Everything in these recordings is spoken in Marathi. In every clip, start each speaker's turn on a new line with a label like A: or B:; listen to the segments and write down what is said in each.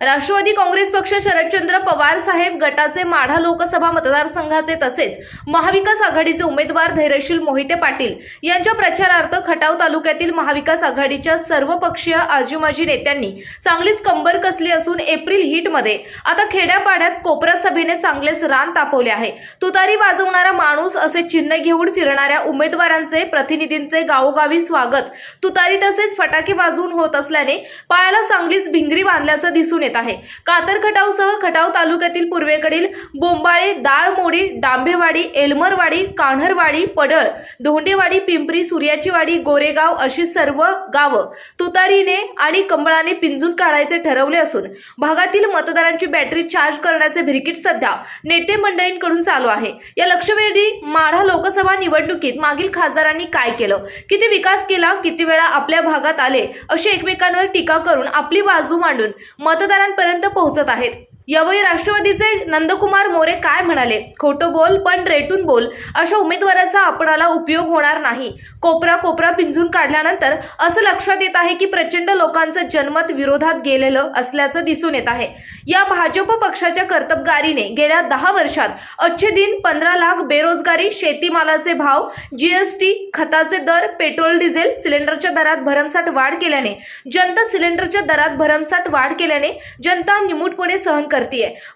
A: राष्ट्रवादी काँग्रेस पक्ष शरदचंद्र पवार साहेब गटाचे माढा लोकसभा मतदारसंघाचे तसेच महाविकास आघाडीचे उमेदवार धैर्यशील मोहिते पाटील यांच्या प्रचारार्थ खटाव तालुक्यातील महाविकास आघाडीच्या सर्वपक्षीय आजीमाजी नेत्यांनी चांगलीच कंबर कसली असून एप्रिल हिटमध्ये आता खेड्यापाड्यात कोपरा सभेने चांगलेच रान तापवले आहे. तुतारी वाजवणारा माणूस असे चिन्ह घेऊन फिरणाऱ्या उमेदवारांचे प्रतिनिधींचे गावोगावी स्वागत. तुतारी तसेच फटाके वाजवून होत असल्याने पायाला चांगलीच भिंगरी बांधल्याचं दिसून येत आहे. कातर खटावसह खटाव तालुक्यातील पूर्वेकडील बोंबाळे दाळमोडी डांबेवाडी एलमरवाडी कान्हरवाडी पडळ धोंडेवाडी पिंपरी सूर्याचीवाडी गोरेगाव अशी सर्व गावं तुतारीने आणि कंबळाने पिंजून काढायचे ठरवले असून भागातील मतदारांची बॅटरी चार्ज करण्याचे भिरकीट सध्या नेते मंडळींकडून चालू आहे. या लक्षवेधी माढा लोकसभा निवडणुकीत मागील खासदारांनी काय केलं? किती विकास केला? किती वेळा आपल्या भागात आले? अशी एकमेकांवर टीका करून आपली बाजू मांडून मतदार मतदारांपर्यंत पोहोचत आहेत. यावेळी राष्ट्रवादीचे नंदकुमार मोरे काय म्हणाले? खोटं बोल पण रेटून बोल. अशा उमेदवाराचा आपणाला उपयोग होणार नाही. कोपरा कोपरा पिंजून काढल्यानंतर असं लक्षात येत आहे की प्रचंड लोकांचं जनमत विरोधात गेलेलं असल्याचं दिसून येत आहे. या भाजप पक्षाच्या कर्तबगारीने गेल्या दहा वर्षात अच्छे दिन पंधरा लाख बेरोजगारी शेतीमालाचे भाव जीएसटी खताचे दर पेट्रोल डिझेल सिलेंडरच्या दरात भरमसाठ वाढ केल्याने जनता सिलेंडरच्या दरात भरमसाठ वाढ केल्याने जनता निमूटपणे सहन करते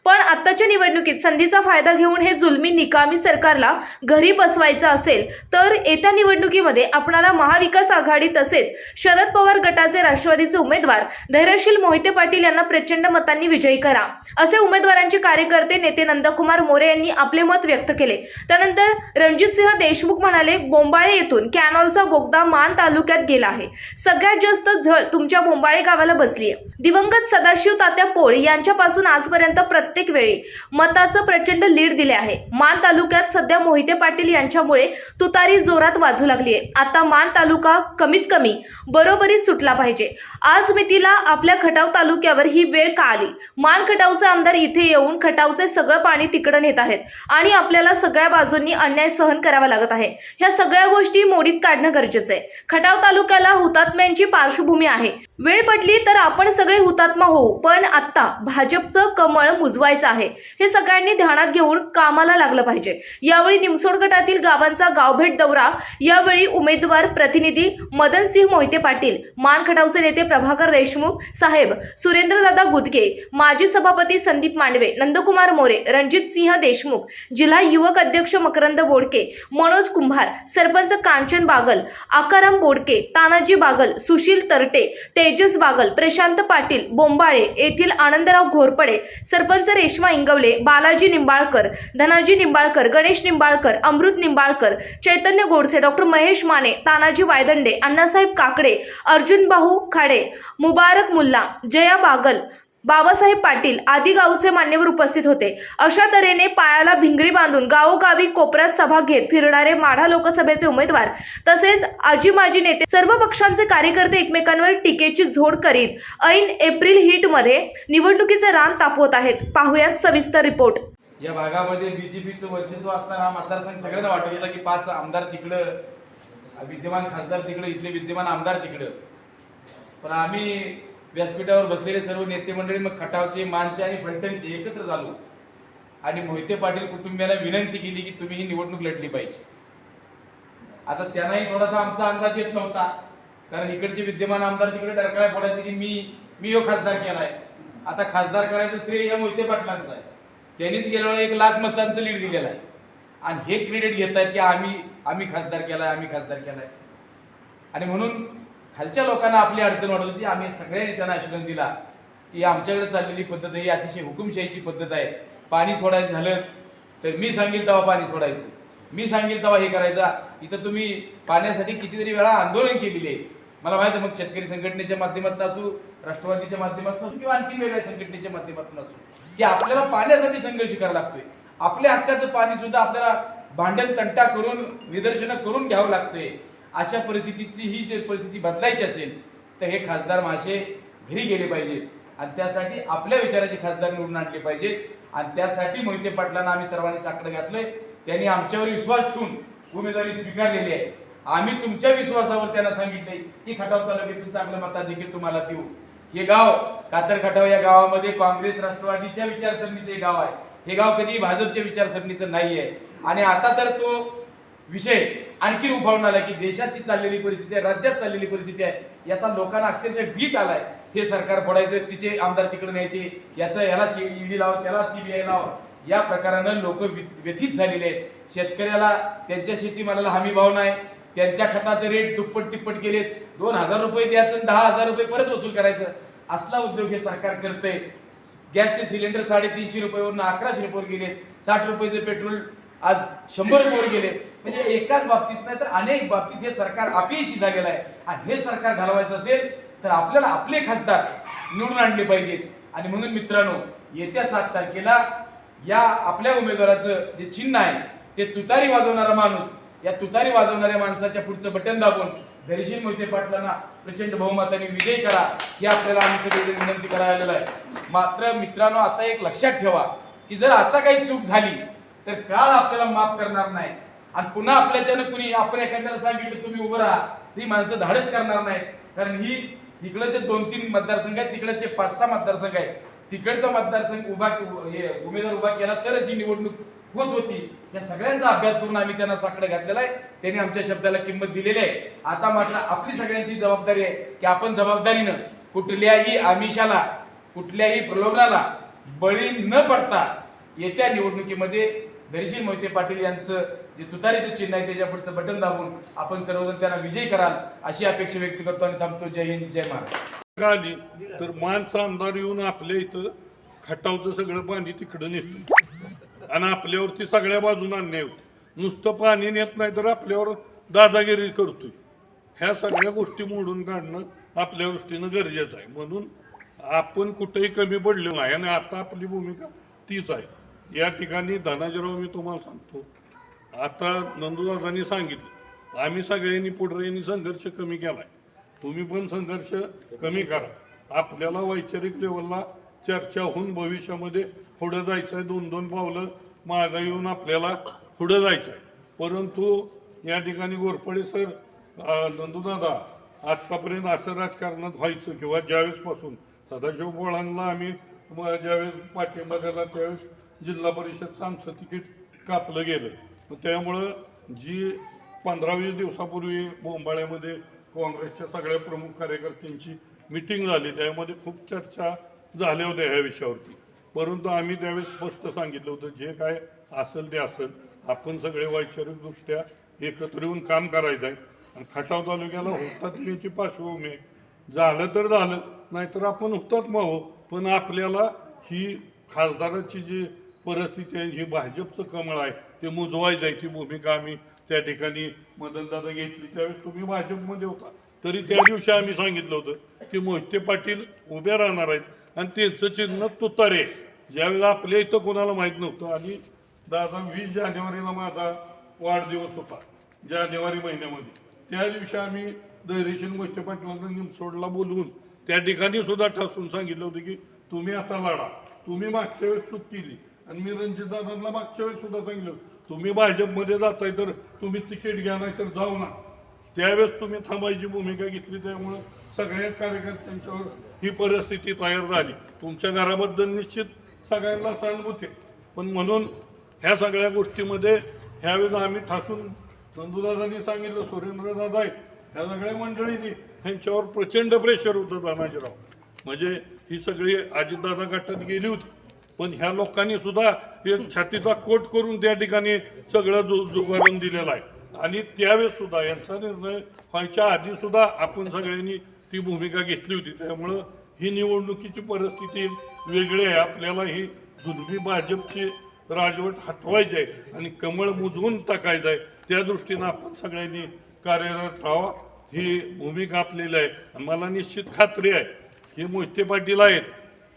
A: पण आत्ताच्या निवडणुकीत संधीचा फायदा घेऊन हे जुलमी निकामी सरकारला घरी बसवायचं असेल तर येत्या निवडणुकीमध्ये आपणाला महाविकास आघाडी तसेच शरद पवार गटाचे राष्ट्रवादीचे उमेदवार धैर्यशील मोहिते पाटील यांना प्रचंड मतांनी विजयी करा असे उमेदवारांचे कार्यकर्ते नेते नंदकुमार मोरे यांनी आपले मत व्यक्त केले. त्यानंतर रणजितसिंह देशमुख म्हणाले बोंबाळे येथून कॅनॉलचा बोगदा मान तालुक्यात गेला आहे. सगळ्यात जास्त झळ तुमच्या बोंबाळे गावाला बसली आहे दिवंगत सदाशिव तात्या पोळ यांच्यापासून आजपर्यंत प्रत्येक वेळी मताचं प्रचंड लीड दिले आहे. मान तालुक्यात सध्या मोहिते पाटील यांच्यामुळे तुतारी जोरात वाजू लागली आहे आता मान तालुका कमीत कमी बरोबरी सुटला पाहिजे. आज मितीला आपल्या खटाव तालुक्यावर ही वेळ का आली? मान खटावचे आमदार इथे येऊन खटावचे सगळं पाणी तिकडं नेत आहेत आणि आपल्याला सगळ्या बाजूंनी अन्याय सहन करावा लागत आहे. ह्या सगळ्या गोष्टी मोडीत काढणं गरजेचं आहे. खटाव तालुक्याला हुतात्म्यांची पार्श्वभूमी आहे. वेळ पडली तर आपण सगळे हुतात्मा होऊ पण आत्ता भाजपचं कमळ मुजवायचं आहे. हे सगळ्यांनी ध्यानात घेऊन कामाला लागलं पाहिजे. यावेळी निमसोड गटातील गावांचा गावभेट दौरा यावेळी उमेदवार प्रतिनिधी मदनसिंह मोहिते पाटील मान खटावचे नेते प्रभाकर देशमुख साहेब सुरेंद्रदादा गुदगे माजी सभापती संदीप मांडवे नंदकुमार मोरे रणजित सिंह देशमुख जिल्हा युवक अध्यक्ष मकरंद बोडके मनोज कुंभार सरपंच कांचन बागल आकाराम बोडके तानाजी बागल सुशील तरटे तेजस बागल प्रशांत पाटील बोंबाळे येथील आनंदराव घोरपडे सरपंच रेश्मा इंगवले बालाजी निंबाळकर धनाजी निंबाळकर गणेश निंबाळकर अमृत निंबाळकर चैतन्य गोडसे डॉक्टर महेश माने तानाजी वायदंडे अण्णासाहेब काकडे अर्जुन भाऊ खाडे मुबारक मुल्ला जया बागल बाबासाहेब पाटील आदी गावचे मान्यवर उपस्थित होते. अशा तऱ्हेने पायाला भिंगरी बांधून गावोगावी कोपऱ्यात सभा घेत फिरणारे माढा लोकसभेचे उमेदवार तसेच आजी माजी नेते सर्व पक्षांचे कार्यकर्ते एकमेकांवर टीकेची झोड करीत ऐन एप्रिल हिटमध्ये निवडणुकीचे रान तापवत आहेत. पाहुयात सविस्तर रिपोर्ट.
B: या भागामध्ये बीजेपीचं वर्चस्व असताना हा मतदारसंघ सगळ्यांना वाटत होता की पाच आमदार तिकडं विद्यमान खासदार तिकडं इथले विद्यमान आमदार तिकडं. पण आम्ही व्यासपीठावर बसलेले सर्व नेते मंडळी मग खटावचे मानचे आणि फलटणचे एकत्र झालो. आणि मोहिते पाटील कुटुंबियांना विनंती केली की तुम्ही ही निवडणूक लढली पाहिजे. आता त्यांनाही थोडासा आमचा अंदाज येत नव्हता. कारण इकडचे विद्यमान आमदार तिकडे डरकाळ्या पडायचे की मी मी यो खासदार केलाय. आता खासदार करायचं श्रेय या मोहिते पाटलांचं आहे. त्यांनीच गेल्या एक लाख मतांचं लीड दिलेलं आहे. आणि हे क्रेडिट घेत आहेत की आम्ही आम्ही खासदार केलाय आम्ही खासदार केलाय. आणि म्हणून खालच्या लोकांना आपली अडचण वाटत होती. आम्ही सगळ्यांनी त्यांना आश्वासन दिला की आमच्याकडे चाललेली पद्धत ही अतिशय हुकुमशाहीची पद्धत आहे. पाणी सोडायचं झालं तर मी सांगेल तेव्हा पाणी सोडायचं. मी सांगेल तेव्हा हे करायचा. इथं तुम्ही पाण्यासाठी कितीतरी वेळा आंदोलन केलेले आहे. मला माहिती आहे मग शेतकरी संघटनेच्या माध्यमातून असू राष्ट्रवादीच्या माध्यमातून असू किंवा आणखी वेगळ्या संघटनेच्या माध्यमातून असू की आपल्याला पाण्यासाठी संघर्ष करावा लागतोय. आपल्या हक्काचं पाणी सुद्धा आपल्याला भांडण तंटा करून निदर्शनं करून घ्यावं लागतंय. अशा परिस्थितीतली ही जर परिस्थिती बदलायची असेल तर हे खासदार मासे घरी गेले पाहिजेत. आणि त्यासाठी आपल्या विचाराचे खासदार निवडून आणले पाहिजेत. आणि त्यासाठी मोहिते पाटलांना आम्ही सर्वांनी साकडं घातलंय. त्यांनी आमच्यावर विश्वास ठेवून उमेदवारी स्वीकारलेली आहे. आम्ही तुमच्या विश्वासावर त्यांना सांगितले की खटाव तालुक्यातून चांगलं मताधिक्य तुम्हाला देऊ. हे गाव कातर खटाव या गावामध्ये काँग्रेस राष्ट्रवादीच्या विचारसरणीचे हे गाव आहे. हे गाव कधी भाजपच्या विचारसरणीचं नाही आहे आणि आता तर तो विषय आणखी उभावून आला की देशाची चाललेली परिस्थिती आहे राज्यात चाललेली परिस्थिती आहे याचा लोकांना अक्षरशः वीट आलाय. हे सरकार पडायचं तिचे आमदार तिकडे न्यायचे याचं याला ईडी लाव त्याला सीबीआय लाव या प्रकारानं लोक व्यथित झालेले आहेत. शेतकऱ्याला त्यांच्या शेतीमालाला हमी भाव नाही त्यांच्या खताचे रेट दुप्पट तिप्पट केलेत दोन हजार रुपये द्यायचं आणि दहा हजार रुपये परत वसूल करायचं. असला उद्योग हे सरकार करतंय. गॅसचे सिलेंडर साडेतीनशे रुपयावरून अकराशे रुपयावर गेले साठ रुपयाचे पेट्रोल आज शंभर कोटी गेले. म्हणजे एकाच बाबतीत नाही तर अनेक बाबतीत हे सरकार अपयशी झालेलं आहे. आणि हे सरकार घालवायचं असेल तर आपल्याला आपले खासदार निवडून आणले पाहिजेत. आणि म्हणून मित्रांनो येत्या सात तारखेला या आपल्या उमेदवाराचं जे चिन्ह आहे ते तुतारी वाजवणारा माणूस या तुतारी वाजवणाऱ्या माणसाच्या पुढचं बटन दाबून धैर्यशील मोहिते पाटलांना प्रचंड बहुमताने विजय करा हे आपल्याला आम्ही सगळे विनंती करायला आहे. मात्र मित्रांनो आता एक लक्षात ठेवा की जर आता काही चूक झाली तर काळ आपल्याला माफ करणार नाही. आणि पुन्हा आपल्याच्यानं कुणी आपण एखाद्याला सांगितलं तुम्ही उभं राहा. ही माणसं धाडच करणार नाहीत कारण ही इकडचे दोन तीन मतदारसंघ आहेत तिकडचे पाच सहा मतदारसंघ आहेत. तिकडचा मतदारसंघ उभा हे उमेदवार उभा केला तरच ही निवडणूक होत होती. या सगळ्यांचा अभ्यास करून आम्ही त्यांना साकडं घातलेला आहे. त्यांनी आमच्या शब्दाला किंमत दिलेली आहे. आता मात्र आपली सगळ्यांची जबाबदारी आहे की आपण जबाबदारीनं कुठल्याही आमिषाला कुठल्याही प्रलोभनाला बळी न पडता येत्या निवडणुकीमध्ये धैर्यशील मोहिते पाटील यांचं जे तुतारीचं चिन्ह आहे त्याच्या पुढचं बटन दाबून आपण सर्वजण त्यांना विजय कराल अशी अपेक्षा व्यक्त करतो आणि थांबतो. जय हिंद जय महाराज
C: आली तर मानचा आमदार येऊन आपल्या इथं खटावचं सगळं पाणी तिकडं नेतो. आणि आपल्यावरती सगळ्या बाजून अन्याय होतो. नुसतं पाणी नेत नाही तर आपल्यावर दादागिरी करतोय. ह्या सगळ्या गोष्टी मोडून काढणं आपल्या दृष्टीनं गरजेचं आहे. म्हणून आपण कुठेही कमी पडलो नाही आणि आता आपली भूमिका तीच आहे. या ठिकाणी धनाजीराव मी तुम्हाला सांगतो. आता नंदुदासांनी सांगितलं आम्ही सगळ्यांनी पुढऱ्यांनी संघर्ष कमी केला आहे तुम्ही पण संघर्ष कमी करा. आपल्याला वैचारिक लेवलला चर्चा होऊन भविष्यामध्ये पुढं जायचं आहे दोन दोन पावलं मागं येऊन आपल्याला पुढं जायचं आहे परंतु या ठिकाणी गोरपडे सर नंदुदादा आत्तापर्यंत असं राजकारणात व्हायचं किंवा ज्यावेळेसपासून सदाशिव पोळांना आम्ही ज्यावेळेस पाठिंबा दिला त्यावेळेस जिल्हा परिषदचं आमचं तिकीट कापलं गेलं. त्यामुळं जी पंधरा वीस दिवसापूर्वी बोंबाळ्यामध्ये काँग्रेसच्या सगळ्या प्रमुख कार्यकर्त्यांची मिटिंग झाली त्यामध्ये खूप चर्चा झाल्या होत्या ह्या विषयावरती. परंतु आम्ही त्यावेळेस स्पष्ट सांगितलं होतं जे काय असेल ते असेल. आपण सगळे वैचारिकदृष्ट्या एकत्र येऊन काम करायचं आहे. आणि खटाव तालुक्याला हुतात्म्याची पार्श्वभूमी आहे. झालं तर झालं नाहीतर आपण हुतात्मा हो पण आपल्याला ही खासदाराची जी परिस्थिती आहे. ही भाजपचं कमळ आहे. ते मुजवायचं आहे. ती भूमिका आम्ही त्या ठिकाणी मदनदादा घेतली. त्यावेळेस तुम्ही भाजपमध्ये होता. तरी त्या दिवशी आम्ही सांगितलं होतं की मोहिते पाटील उभे राहणार आहेत आणि त्यांचं चिन्ह तुतारे ज्यावेळेला आपल्या इथं कोणाला माहीत नव्हतं. आणि दादा वीस जानेवारीला माझा वाढदिवस होता. जानेवारी महिन्यामध्ये. त्या दिवशी आम्ही धैर्यशील मोहिते पाटील निमसोडला बोलवून त्या ठिकाणी सुद्धा ठासून सांगितलं होतं की तुम्ही आता लढा. तुम्ही मागच्या वेळेस चूक केली. आणि मी रणजितदादांना मागच्या वेळेस सुद्धा सांगितलं तुम्ही भाजपमध्ये जाताय तर तुम्ही तिकीट घ्या नाही तर जाऊ ना. त्यावेळेस तुम्ही थांबायची भूमिका घेतली त्यामुळं सगळ्या कार्यकर्त्यांच्यावर ही परिस्थिती तयार झाली. तुमच्या घराबद्दल निश्चित सगळ्यांना सहानुभूती पण म्हणून ह्या सगळ्या गोष्टीमध्ये ह्यावेळेस आम्ही ठासून नंदूदादांनी सांगितलं सुरेंद्रदादा आहे. ह्या सगळ्या मंडळींनी ह्यांच्यावर प्रचंड प्रेशर होतं तानाजीराव म्हणजे ही सगळी अजितदादा गटात गेली होती. पण ह्या लोकांनी सुद्धा एक छातीचा कोट करून त्या ठिकाणी सगळं जो जुगारून दिलेलं आहे. आणि त्यावेळेस सुद्धा यांचा निर्णय व्हायच्या आधी सुद्धा आपण सगळ्यांनी ती भूमिका घेतली होती. त्यामुळं ही निवडणुकीची परिस्थिती वेगळी आहे. आपल्याला ही जुलमी भाजपची राजवट हटवायची आहे आणि कमळ मुजवून टाकायचं आहे. त्या दृष्टीनं आपण सगळ्यांनी कार्यरत राहावा. ही भूमिका आपलेली आहे. मला निश्चित खात्री आहे. हे मोहिते पाटील आहेत.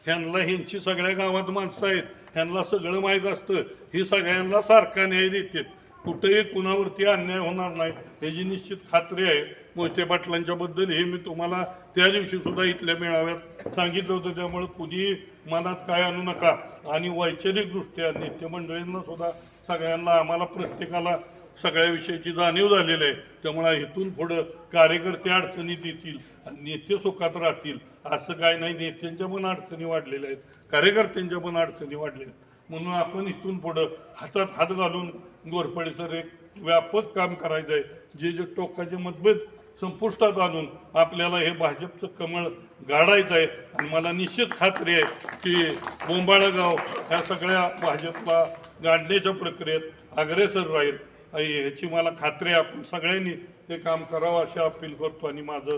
C: ह्यांना ह्यांची सगळ्या गावात माणसं आहेत. ह्यांना सगळं माहीत असतं. ही सगळ्यांना सारखा न्याय देतात. कुठेही कुणावरती अन्याय होणार नाही. याची निश्चित खात्री आहे मोहिते पाटलांच्याबद्दल हे मी तुम्हाला त्या दिवशी सुद्धा इथल्या मेळाव्यात सांगितलं होतं. त्यामुळे कुणीही मनात काय आणू नका. आणि वैचारिकदृष्ट्या नेते मंडळींना सुद्धा सगळ्यांना आम्हाला प्रत्येकाला सगळ्या विषयाची जाणीव झालेली आहे. त्यामुळे इथून पुढं कार्यकर्ते अडचणीत येतील आणि नेते सुखात राहतील. असं काय नाही नेत्यांच्या पण अडचणी वाढलेल्या आहेत. कार्यकर्त्यांच्या पण अडचणी वाढल्या आहेत. म्हणून आपण इथून पुढं हातात हात घालून गोरपडीचं एक व्यापक काम करायचं आहे. जे जे टोकाचे मतभेद संपुष्टात आणून आपल्याला हे भाजपचं कमळ गाडायचं आहे. आणि मला निश्चित खात्री आहे की बोंबाळगाव ह्या सगळ्या भाजपला गाडण्याच्या प्रक्रियेत अग्रेसर राहील. ह्याची मला खात्री आहे आपण सगळ्यांनी ते काम करावं अशी अपील करतो आणि माझं